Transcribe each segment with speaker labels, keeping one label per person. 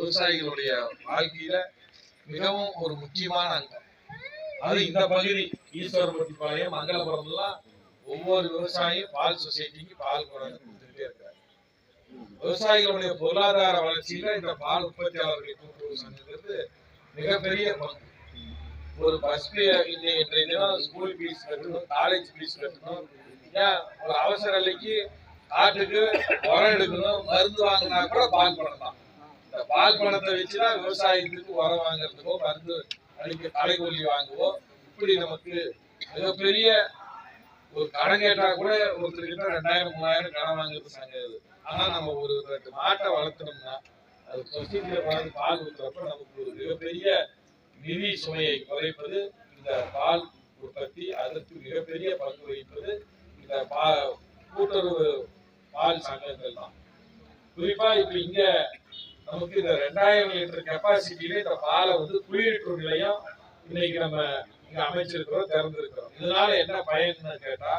Speaker 1: விவசாயிகளுடைய வாழ்க்கையில மிகவும் ஒரு முக்கியமான அங்கம். அது இந்த பகுதி ஈஸ்வரபட்டி பாளையம் மங்களபுரம்லாம் ஒவ்வொரு விவசாயியும் பால் சொசைட்டிக்கு பால் கொண்டாந்து கொடுத்துட்டே இருக்காரு விவசாயிகளுடைய பொருளாதார வளர்ச்சியில இந்த பால் உற்பத்தியாளர்கள் கூட்டுறவு சங்கங்கிறது மிகப்பெரிய பங்கு. ஒரு பஸ் இன்றைய தினம் ஸ்கூல் ஃபீஸ் கட்டணும் காலேஜ் ஃபீஸ் கட்டணும். ஏன்? ஒரு அவசர நிலைக்கு காட்டுக்கு உரம் எடுக்கணும் மருந்து வாங்கினா கூட பால் பண்ணலாம் இந்த பால் பணத்தை வச்சுதான் விவசாயத்துக்கு உரம் வாங்குறதுக்கோ மருந்து அடிக்க களைக்கொல்லி வாங்குவோ இப்படி நமக்கு மிகப்பெரிய ஒரு கடன் கேட்டா கூட ஒருத்தர்கிட்ட ரெண்டாயிரம் மூணாயிரம் கடன் வாங்குறது சங்கம் இது ஆனா நம்ம ஒரு ரெண்டு மாட்டை வளர்த்தணும்னா அது சொசைட்டியில வளர்ந்து பால் ஊத்துறப்ப நமக்கு ஒரு மிகப்பெரிய நிதி சுமையை குறைப்பது இந்த பால் உற்பத்தி அதற்கு மிகப்பெரிய பங்கு வகிப்பது இந்த பா கூட்டுறவு பால் சங்கங்கள் தான். குறிப்பா இப்ப இங்க நமக்கு இந்த ரெண்டாயிரம் லிட்டர் கெப்பாசிட்டியில இந்த பாலை வந்து குளிரீட்டு நிலையம் இன்னைக்கு நம்ம இங்க அமைச்சிருக்கிறோம் திறந்திருக்கிறோம். இதனால என்ன பயன்னு கேட்டா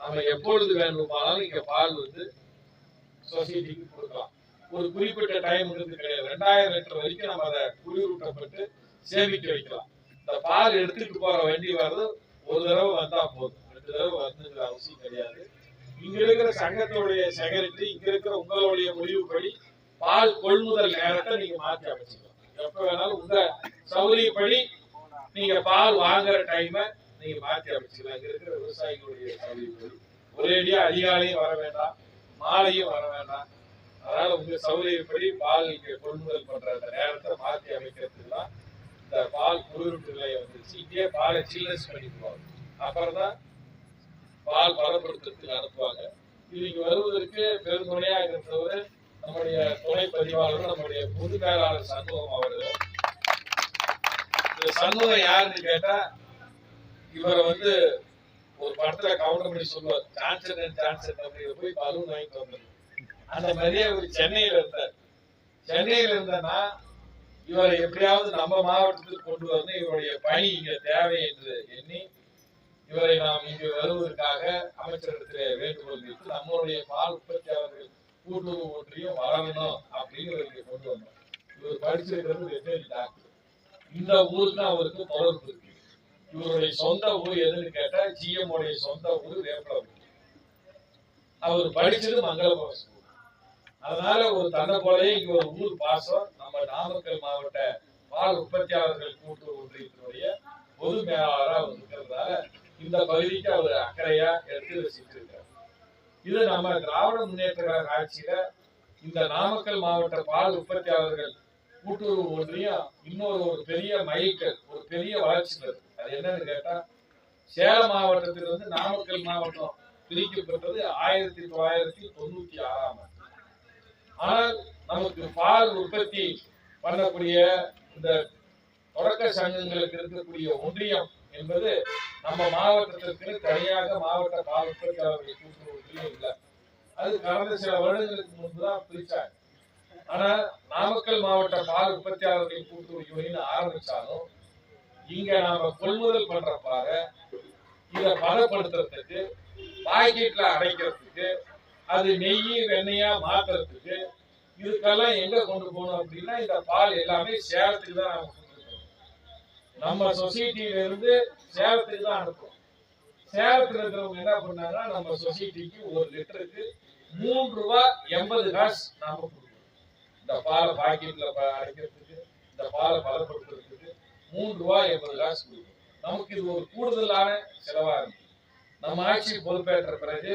Speaker 1: நம்ம எப்பொழுது வேண்டுமானாலும் இங்க பால் வந்து சொசைட்டிக்கு கொடுக்கலாம். ஒரு குறிப்பிட்ட டைம் இருந்து கிடையாது. ரெண்டாயிரம் லிட்டர் வரைக்கும் நம்ம அதை குளிரூட்டப்பட்டு சேமிக்க வைக்கலாம். இந்த பால் எடுத்துட்டு போற வண்டி வர்றது ஒரு தடவை வந்தா போதும். ரெண்டு தடவை வந்துங்கிற அவசியம் கிடையாது. இங்க இருக்கிற சங்கத்துடைய செக்ரட்டரி இங்க இருக்கிற உங்களுடைய முடிவுப்படி பால் கொள்முதல் நேரத்தை நீங்க மாற்றி அமைச்சுக்கலாம் எப்ப வேணாலும் உங்க சௌகரியப்படி நீங்க பால் வாங்குற டைமை நீங்க மாற்றி அமைச்சுக்கலாம். இங்க இருக்கிற விவசாயிகளுடைய சௌகரியப்படி ஒரேடியா அதிகாலையும் வர வேண்டாம் மாலையும் வர வேண்டாம். அதனால உங்க சௌகரியப்படி பால் இங்க கொள்முதல் பண்ற அந்த நேரத்தை மாற்றி அமைக்கிறதுக்கு தான் இந்த பால் குளிர்ப்பு நிலையம் வந்துருச்சு இங்கேயே பாலை சில்னஸ் பண்ணிக்குவாங்க. அப்புறம் தான் பால் பதப்படுத்துறதுக்கு அனுப்புவாங்க. இது இங்க வருவதற்கு பெருந்துணையா இருக்கிறவர் நம்முடைய துணை பதிவாளர் நம்முடைய பொது மேலாளர் சண்முகம் அவர்கள். இந்த சண்முகம் யாருன்னு கேட்டா இவரை வந்து ஒரு படத்துல கவுண்டர் பண்ணி சொல்லுவார். ஜான்சன் அண்ட் ஜான்சன் அப்படின்னு போய் பலூன் வாங்கிட்டு வந்தார். அந்த மாதிரியே இவர் சென்னையில இருந்தார். சென்னையில இருந்தனா இவரை எப்படியாவது நம்ம மாவட்டத்துக்கு கொண்டு வரணும். இவருடைய பணி இங்க தேவை என்று எண்ணி இவரை நாம் இங்கு வருவதற்காக அமைச்சரிடத்திலே வேண்டுகோள் வைத்து நம்மளுடைய பால் உற்பத்தியாளர்கள் கூட்டுறவு ஒன்றியம் வளரணும் அப்படின்னு கொண்டு வந்தோம் இவர் படிச்சிருக்கிறது வெட்டரி டாக்டர் இந்த ஊருக்கு அவருக்கு தொடர்பு இருக்கு. இவருடைய சொந்த ஊர் எதுன்னு கேட்டா ஜிஎம் உடைய சொந்த ஊர் வேப்பளம் அவர் படிச்சது மங்களபுரம் ஸ்கூல் அதனால ஒரு தன்னை போலயே இங்க ஒரு ஊர் பாசம் நம்ம நாமக்கல் மாவட்ட பால் உற்பத்தியாளர்கள் கூட்டுறவு ஒன்றியத்தினுடைய பொது மேலாளராக அவர் இருக்கிறதால இந்த பகுதிக்கு அவர் அக்கறையா எடுத்து இருக்காரு இது நம்ம திராவிட முன்னேற்ற கழக ஆட்சியில இந்த நாமக்கல் மாவட்ட பால் உற்பத்தியாளர்கள் கூட்டுறவு ஒன்றியம் இன்னொரு ஒரு பெரிய மைல்கல் ஒரு பெரிய வளர்ச்சி அது என்னன்னு கேட்டா சேலம் மாவட்டத்திலிருந்து நாமக்கல் மாவட்டம் பிரிக்கப்பட்டது ஆயிரத்தி தொள்ளாயிரத்தி தொண்ணூத்தி ஆறாம் ஆண்டு. ஆனால் நமக்கு பால் உற்பத்தி பண்ணக்கூடிய இந்த தொடக்க சங்கங்களுக்கு இருக்கக்கூடிய ஒன்றியம் என்பது நம்ம மாவட்டத்திற்கு தனியாக மாவட்ட பால் அவர்களை கூட்டுறவு ஒன்றியம் இல்லை. அது கடந்த சில வருடங்களுக்கு முன்பு தான் பிரிச்சாங்க. ஆனா நாமக்கல் மாவட்ட பால் உற்பத்தியாளர்கள் கூட்டுறவு யூனியன் ஆரம்பிச்சாலும் இங்க நாம கொள்முதல் பண்ற பாறை இத பதப்படுத்துறதுக்கு பாக்கெட்ல அடைக்கிறதுக்கு அது நெய் வெண்ணையா மாத்துறதுக்கு இதுக்கெல்லாம் எங்க கொண்டு போகணும் அப்படின்னா இந்த பால் எல்லாமே சேலத்துக்கு தான் நாம நம்ம சொசைட்டில இருந்து சேலத்துக்கு தான் அனுப்பும் சேலத்துல இருக்கிறவங்க என்ன பண்ணாங்கன்னா நம்ம சொசைட்டிக்கு ஒரு லிட்டருக்கு மூன்று ரூபாய் எண்பது காசு நாம கொடுக்கணும். இந்த பாலை பாக்கெட்ல அடைக்கிறதுக்கு இந்த பாலை பலப்படுத்துறதுக்கு மூன்று ரூபாய் எண்பது காசு கொடுக்கணும். நமக்கு இது ஒரு கூடுதலான செலவா இருக்கு. நம்ம ஆட்சி பொறுப்பேற்ற பிறகு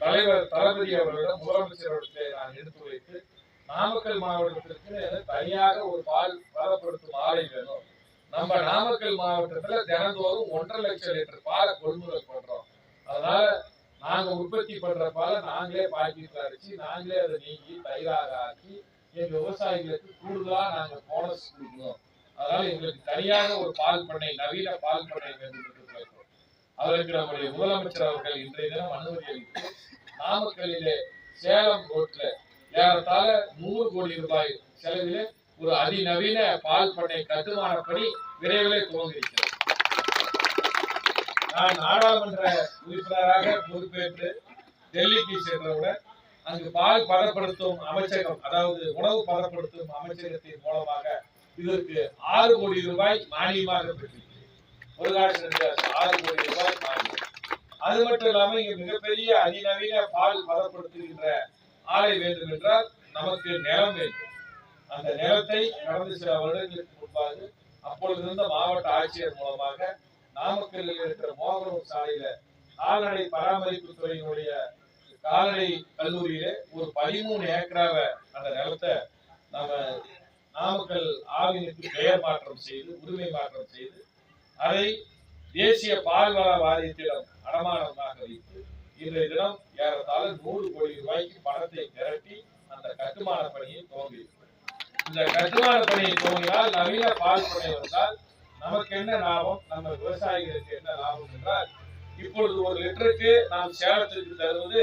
Speaker 1: தலைவர் தளபதி அவர்களிடம் முதலமைச்சரிடத்தை நான் எடுத்து வைத்து நாமக்கல் மாவட்டத்திற்கு தனியாக ஒரு பால் பலப்படுத்தும் ஆலை வேணும். நம்ம நாமக்கல் மாவட்டத்துல தினந்தோறும் ஒன்றரை லட்சம் லிட்டர் பாலை கொள்முதல் பண்றோம். அதனால நாங்க உற்பத்தி பண்ற பாலை நாங்களே பாக்கெட்ல அடிச்சு நாங்களே அதை நீக்கி தயிராக ஆக்கி எங்க விவசாயிகளுக்கு கூடுதலா நாங்க போனஸ் கொடுக்கணும். அதனால எங்களுக்கு தனியாக ஒரு பால் பண்ணை நவீன பால் பண்ணை வேண்டும் என்று அதற்கு நம்முடைய முதலமைச்சர் அவர்கள் இன்றைய தினம் அனுமதி அளித்து நாமக்கல்லிலே சேலம் ரோட்ல ஏறத்தாழ நூறு கோடி ரூபாய் செலவிலே ஒரு அதிநவீன பால் பண்ணை கட்டுமான விரைவில் துவங்கியிருக்கிறது நான் நாடாளுமன்ற உறுப்பினராக பொறுப்பேற்று டெல்லிக்கு சென்றவுடன் அங்கு பால் பதப்படுத்தும் அமைச்சகம் அதாவது உணவு பதப்படுத்தும் அமைச்சகத்தின் மூலமாக இதற்கு ஆறு கோடி ரூபாய் மானியமாக பெற்றிருக்கு ஒரு காலத்தில் ஆறு கோடி ரூபாய் மானியம். அது மட்டும் இல்லாம இங்க மிகப்பெரிய அதிநவீன பால் பதப்படுத்துகின்ற ஆலை வேண்டும் என்றால் நமக்கு நிலம் வேண்டும். அந்த நிலத்தை கடந்த சில வருடங்களுக்கு முன்பாக அப்பொழுது இருந்த மாவட்ட ஆட்சியர் மூலமாக நாமக்கல்லில் இருக்கிற மோகனூர் சாலையில கால்நடை பராமரிப்பு துறையினுடைய கால்நடை கல்லூரியில ஒரு பதிமூணு ஏக்கராவை அந்த நிலத்தை நம்ம நாமக்கல் ஆவினுக்கு பெயர் மாற்றம் செய்து உரிமை மாற்றம் செய்து அதை தேசிய பால்வள வாரியத்திடம் அடமானமாக வைத்து இன்றைய தினம் ஏறத்தாழ நூறு கோடி ரூபாய்க்கு பணத்தை திரட்டி அந்த கட்டுமான பணியை துவங்கியிருக்கிறது இந்த கட்டுமான பணியை துவங்கினால் நவீன பால் பணி வந்தால் நமக்கு என்ன லாபம்? நம்ம விவசாயிகளுக்கு என்ன லாபம் என்றால் இப்பொழுது ஒரு லிட்டருக்கு நாம் சேலத்திற்கு தருவது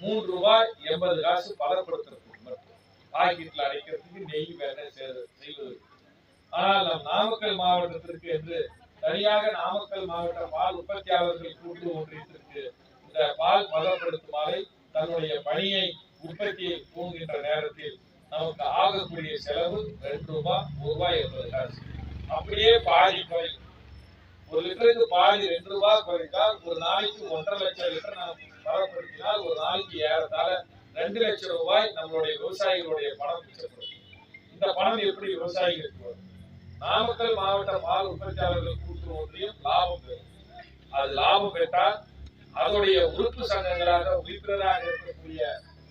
Speaker 1: மூன்று ரூபாய் எண்பது காசு பதப்படுத்துறதுக்கு மட்டும் பாக்கெட்ல அடைக்கிறதுக்கு நெய் வேலை செய்வது. ஆனால் நம் நாமக்கல் மாவட்டத்திற்கு என்று தனியாக நாமக்கல் மாவட்ட பால் உற்பத்தியாளர்கள் கூட்டு ஒன்றியத்திற்கு இந்த பால் பதப்படுத்தும் தன்னுடைய பணியை உற்பத்தியை தூங்குகின்ற நேரத்தில் நமக்கு ஆகக்கூடிய செலவு ரெண்டு ரூபாய் ஒரு ரூபாய் எண்பது காசு அப்படியே பாதி குறையும் ஒரு லிட்டருக்கு பாதி ரெண்டு ரூபாய் குறைத்தால் ஒரு நாளைக்கு ஒன்றரை லட்சம் லிட்டர் நாம் பதப்படுத்தினால் ஒரு நாளைக்கு ஏறத்தாழ ரெண்டு லட்சம் ரூபாய் நம்மளுடைய விவசாயிகளுடைய பணம் மிச்சப்படும். இந்த பணம் எப்படி விவசாயிகளுக்கு வரும்? நாமக்கல் மாவட்ட பால் உற்பத்தியாளர்கள் கூட்டு ஒன்றியம் லாபம் பெறும். அது லாபம் பெற்றால் அதனுடைய உறுப்பு சங்கங்களாக உறுப்பினராக இருக்கக்கூடிய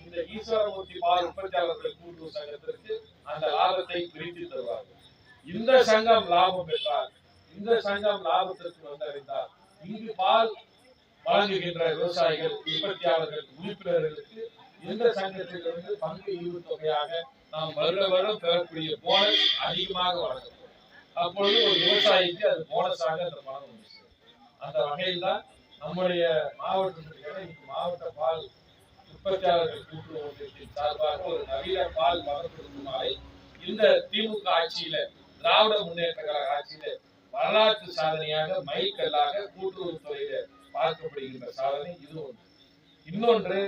Speaker 1: இந்த ஈஸ்வரமூர்த்தி பால் உற்பத்தியாளர்கள் கூட்டுறவு சங்கத்திற்கு அந்த லாபத்தை பிரித்து தருவார்கள். இந்த சங்கம் லாபம் பெற்றால் இந்த சங்கம் லாபத்திற்கு வந்தடைந்தால் இங்கு பால் வழங்குகின்ற விவசாயிகள் உற்பத்தியாளர்கள் உறுப்பினர்களுக்கு இந்த சங்கத்திலிருந்து பங்கு ஈவு தொகையாக நாம் வருட வருடம் பெறக்கூடிய போனஸ் அதிகமாக வழங்கப்படும். அப்பொழுது ஒரு விவசாயிக்கு அது போனஸாக அந்த பணம் வந்து அந்த வகையில் தான் நம்முடைய மாவட்டத்திற்கான இன்னைக்கு மாவட்ட பால் உற்பத்தியாளர்கள் கூட்டுறவு ஒன்றியத்தின் சார்பாக ஒரு நவீன பால் பதப்படுத்தும் மாலை இந்த திமுக ஆட்சியில திராவிட முன்னேற்ற கழக ஆட்சியில வரலாற்று சாதனையாக மைல்கல்லாக கூட்டுறவுத்துறையில பார்க்கப்படுகின்ற சாதனை இது ஒன்று. இன்னொன்று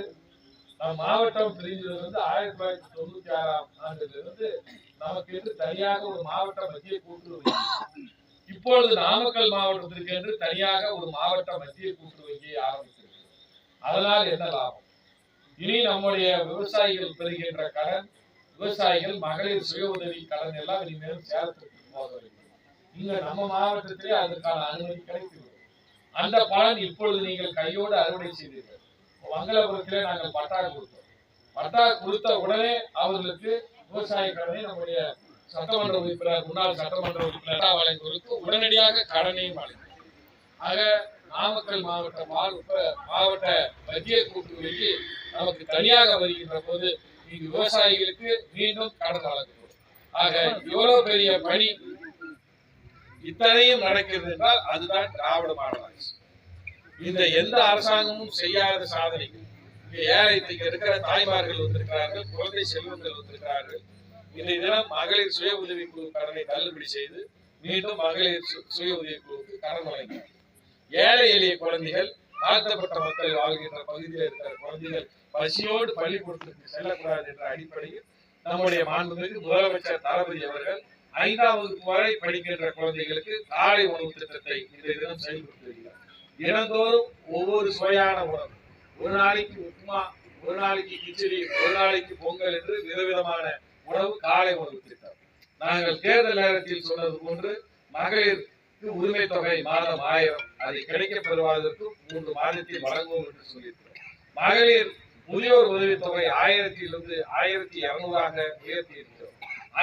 Speaker 1: நம் மாவட்டம் பிரிஞ்சது வந்து ஆயிரத்தி தொள்ளாயிரத்தி தொண்ணூத்தி ஆறாம் ஆண்டிலிருந்து நமக்கு என்று தனியாக ஒரு மாவட்ட மத்திய கூட்டுறவு இப்பொழுது நாமக்கல் மாவட்டத்திற்கு என்று தனியாக ஒரு மாவட்ட மத்திய கூட்டுறவு வங்கியை ஆரம்பித்திருக்கிறது அதனால் என்ன லாபம்? இனி நம்முடைய விவசாயிகள் பெறுகின்ற கடன் விவசாயிகள் மகளிர் சுய உதவி கடன் எல்லாம் இனிமேல் சேலத்திற்கு போக வேண்டும். இங்க நம்ம மாவட்டத்திலே அதற்கான அனுமதி கிடைக்கிறது அந்த பலன் இப்பொழுது நீங்கள் கையோடு அறுவடை செய்தீர்கள். மங்களபுரத்திலே நாங்கள் பட்டா கொடுத்தோம். பட்டா கொடுத்த உடனே அவர்களுக்கு விவசாய கடனை நம்முடைய சட்டமன்ற உறுப்பினர் முன்னாள் சட்டமன்ற உறுப்பினர் வழங்குவதற்கு உடனடியாக கடனையும் வழங்கும் ஆக நாமக்கல் மாவட்ட மாவட்ட மத்திய கூட்டுறவுக்கு நமக்கு தனியாக வருகின்ற போது இங்கு விவசாயிகளுக்கு மீண்டும் கடன் வழங்கப்படும். ஆக இவ்வளவு பெரிய பணி இத்தனையும் நடக்கிறது என்றால் அதுதான் திராவிட மாடல் இந்த எந்த அரசாங்கமும் செய்யாத சாதனைகள். ஏழைத்துக்கு இருக்கிற தாய்மார்கள் வந்திருக்கிறார்கள் குழந்தை செல்வங்கள் வந்திருக்கிறார்கள். இன்றைய தினம் மகளிர் சுய உதவி குழு கடனை தள்ளுபடி செய்து மீண்டும் மகளிர் சு- சுய உதவி குழுவுக்கு கடன் வழங்கினார் ஏழை எளிய குழந்தைகள் தாழ்த்தப்பட்ட மக்கள் வாழ்கின்ற பகுதியில் இருக்கிற குழந்தைகள் பசியோடு பள்ளிக்கூடத்திற்கு செல்லக்கூடாது என்ற அடிப்படையில் நம்முடைய மாண்புமிகு முதலமைச்சர் தளபதி அவர்கள் ஐந்தாம் வகுப்பு வரை படிக்கின்ற குழந்தைகளுக்கு காலை உணவு திட்டத்தை இன்றைய தினம் செயல்படுத்துகிறார் தினந்தோறும் ஒவ்வொரு சுவையான உணவு. ஒரு நாளைக்கு உப்புமா ஒரு நாளைக்கு கிச்சடி ஒரு நாளைக்கு பொங்கல் என்று விதவிதமான உணவு காலை உணவு திட்டம். நாங்கள் தேர்தல் நேரத்தில் சொன்னது போன்று மகளிருக்கு உரிமை தொகை மாதம் ஆயிரம். அதை கிடைக்கப் பெறுவதற்கு மூன்று மாதத்தில் வழங்குவோம் என்று சொல்லியிருக்கிறோம். மகளிர் முதியோர் உதவித் தொகை ஆயிரத்திலிருந்து ஆயிரத்தி இருநூறாக உயர்த்தி இருக்கிறோம்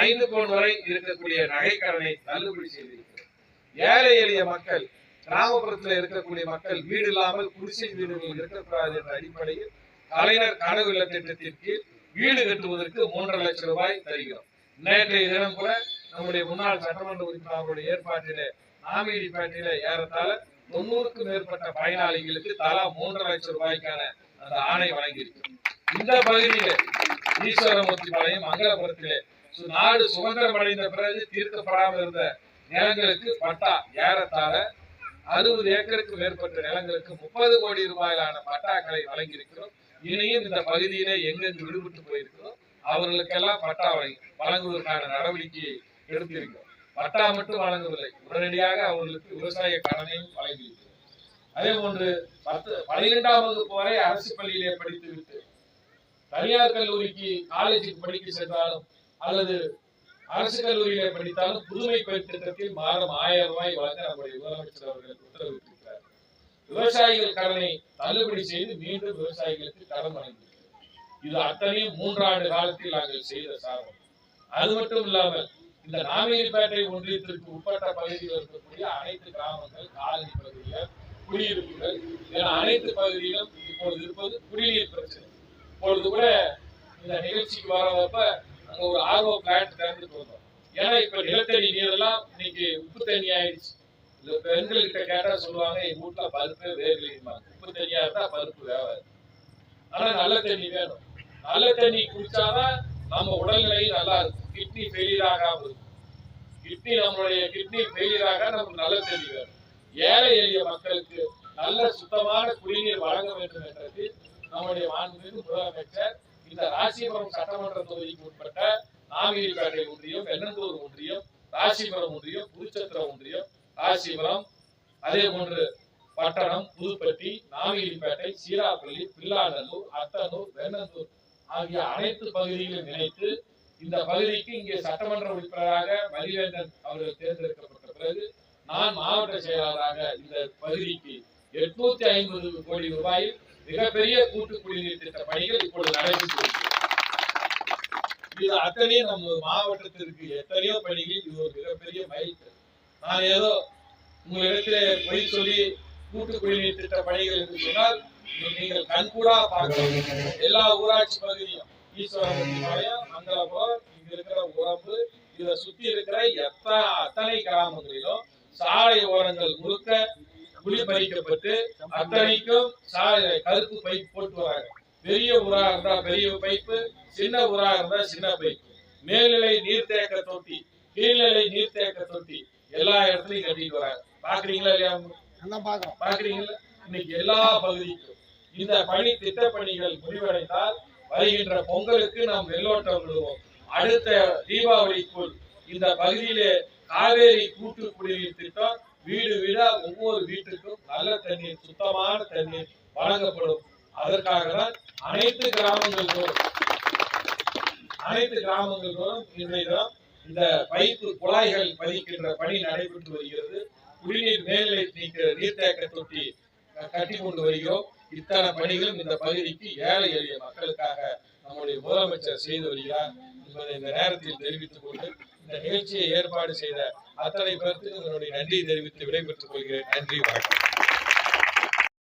Speaker 1: ஐந்து பவுன் வரை இருக்கக்கூடிய நகைக்கடனை தள்ளுபடி செய்திருக்கிறது ஏழை எளிய மக்கள் கிராமப்புறத்தில் இருக்கக்கூடிய மக்கள் வீடு இல்லாமல் குடிசை வீடுகள் இருக்கக்கூடாது என்ற அடிப்படையில் கலைஞர் கனவு இல்ல திட்டத்தின் கீழ் வீடு கட்டுவதற்கு மூன்றரை லட்சம் ரூபாய் தருகிறோம். நேற்றைய தினம் கூட நம்முடைய முன்னாள் சட்டமன்ற உறுப்பினர்களுடைய ஏற்பாட்டிலே நாமினிப்பேட்டையில ஏறத்தாழ தொண்ணூறுக்கும் மேற்பட்ட பயனாளிகளுக்கு தலா மூன்றரை லட்சம் ரூபாய்க்கான அந்த ஆணை வழங்கியிருக்கிறோம். இந்த பகுதியில ஈஸ்வரமூர்த்தி பாளையம் மங்களபுரத்திலே நாடு சுதந்திரம் அடைந்த பிறகு தீர்க்கப்படாமல் இருந்த நிலங்களுக்கு பட்டா ஏறத்தாழ அறுபது ஏக்கருக்கு மேற்பட்ட நிலங்களுக்கு முப்பது கோடி ரூபாயிலான பட்டாக்களை வழங்கியிருக்கிறோம். இனியும் இந்த பகுதியிலே எங்கெங்கு விடுபட்டு போயிருக்கிறோ அவர்களுக்கெல்லாம் பட்டா வழங்கி வழங்குவதற்கான நடவடிக்கை எடுத்திருக்கிறோம். பட்டா மட்டும் வழங்கவில்லை உடனடியாக அவர்களுக்கு விவசாய கடனையும் வழங்கியிருக்கிறோம். அதே போன்று பத்து பனிரெண்டாம் வகுப்பு வரை அரசு பள்ளியிலே படித்துவிட்டு தனியார் கல்லூரிக்கு காலேஜுக்கு படிக்க சென்றாலும் அல்லது அரசு கல்லூரியில படித்தாலும் புதுமை பெண் திட்டத்தில் மாதம் ஆயிரம் ரூபாய் வழங்க நம்முடைய முதலமைச்சர் அவர்கள் உத்தரவிட்டிருக்கிறார். விவசாயிகள் கடனை தள்ளுபடி செய்து மீண்டும் விவசாயிகளுக்கு கடன் வழங்கியிருக்கிறார். இது அத்தனையும் மூன்றாண்டு காலத்தில் நாங்கள் செய்த சாதனை. அது மட்டும் இல்லாமல் இந்த நாமேரிப்பேட்டை ஒன்றியத்திற்கு உட்பட்ட பகுதியில் இருக்கக்கூடிய அனைத்து கிராமங்கள் காலனி பகுதிகள் குடியிருப்புகள் என அனைத்து பகுதியிலும் இப்பொழுது இருப்பது குடிநீர் பிரச்சனை. இப்பொழுது கூட இந்த நிகழ்ச்சிக்கு வரவப்ப அங்க ஒரு ஆர்வ பிளான்ட் திறந்துட்டு வந்தோம் ஏன்னா இப்ப நிலத்தடி நீரெல்லாம் இன்னைக்கு உப்பு தண்ணி ஆயிடுச்சு. இந்த பெண்கள்கிட்ட கேட்டா சொல்லுவாங்க எங்க வீட்டுல பருப்பு வேகலைம்பாங்க உப்பு தண்ணியா இருந்தா பருப்பு வேவாது ஆனா நல்ல தண்ணி வேணும். நல்ல தண்ணி குடிச்சாதான் நம்ம உடல்நிலை நல்லா இருக்கும். கிட்னி ஃபெயிலியர் ஆகாம இருக்கும். கிட்னி நம்மளுடைய கிட்னி ஃபெயிலியர் ஆக நமக்கு நல்ல தண்ணி வேணும். ஏழை எளிய மக்களுக்கு நல்ல சுத்தமான குடிநீர் வழங்க வேண்டும் என்றது நம்முடைய மாண்புமிகு முதலமைச்சர் இந்த ராசிபுரம் சட்டமன்ற தொகுதிக்கு உட்பட்ட நாமகிரிப்பேட்டை ஒன்றியம் வெண்ணந்தூர் ஒன்றியம் ராசிபுரம் ஒன்றியம் புதுச்சத்திரம் ஒன்றியம் ராசிபுரம் அதே போன்று பட்டணம் புதுப்பட்டி நாமகிரிப்பேட்டை சீராப்பள்ளி பில்லாநல்லூர் அத்தனூர் வெண்ணந்தூர் ஆகிய அனைத்து பகுதிகளையும் இணைத்து இந்த பகுதிக்கு இங்கே சட்டமன்ற உறுப்பினராக மதிவேந்தன் அவர்கள் தேர்ந்தெடுக்கப்பட்ட பிறகு நான் மாவட்ட செயலாளராக இந்த பகுதிக்கு எட்நூத்தி ஐம்பது கோடி ரூபாயில் மிகப்பெரிய கூட்டு குடிநீர் திட்ட பணிகள் இப்பொழுது நடைபெற்று வருகிறது. இது அத்தனையும் நம்ம மாவட்டத்திற்கு எத்தனையோ பணிகள் இது ஒரு மிகப்பெரிய மைல்கல் நான் ஏதோ உங்களிடத்திலே பொய் சொல்லி கூட்டு குடிநீர் திட்ட பணிகள் என்று சொன்னால் நீங்கள் கண்கூடா பார்க்கலாம் எல்லா ஊராட்சி பகுதியும் ஈஸ்வரமூர்த்தி மங்களபுரம் இங்க இருக்கிற உரம்பு இதை சுத்தி இருக்கிற எத்தனை அத்தனை கிராமங்களிலும் சாலை ஓரங்கள் முழுக்க குழி பறிக்கப்பட்டு அத்தனைக்கும் கருப்பு பைப் போட்டு வராங்க. பெரிய ஊரா இருந்தா பெரிய பைப்பு சின்ன ஊரா இருந்தா சின்ன பைப்பு. மேல்நிலை நீர்த்தேக்க தொட்டி கீழ்நிலை நீர்த்தேக்க தொட்டி எல்லா இடத்துலயும் கட்டிட்டு வராங்க. பாக்குறீங்களா இல்லையா? பார்க்கிறீங்களா இன்னைக்கு எல்லா பகுதிக்கும் இந்த பணி திட்ட பணிகள் முடிவடைந்தால் வருகின்ற பொங்கலுக்கு நாம் வெள்ளோட்டம் விடுவோம். அடுத்த தீபாவளிக்குள் இந்த பகுதியிலே காவேரி கூட்டு குடிநீர் திட்டம் வீடு வீடா ஒவ்வொரு வீட்டுக்கும் நல்ல தண்ணீர் சுத்தமான தண்ணீர் வழங்கப்படும். அதற்காக தான் அனைத்து கிராமங்கள் தோறும் அனைத்து கிராமங்கள் தோறும் இன்றைய தினம் இந்த பைப்பு குழாய்கள் பதிக்கின்ற பணி நடைபெற்று வருகிறது. குடிநீர் மேல்நிலை நீக்க நீர்த்தேக்க தொட்டி கட்டி கொண்டு வருகிறோம். இத்தனை பணிகளும் இந்த பகுதிக்கு ஏழை எளிய மக்களுக்காக நம்முடைய முதலமைச்சர் செய்து வருகிறார் என்பதை இந்த நேரத்தில் தெரிவித்துக் கொண்டு இந்த நிகழ்ச்சியை ஏற்பாடு செய்த அத்தனை பேருக்கு என்னுடைய நன்றி தெரிவித்து விடைபெற்றுக் கொள்கிறேன். நன்றி வணக்கம்.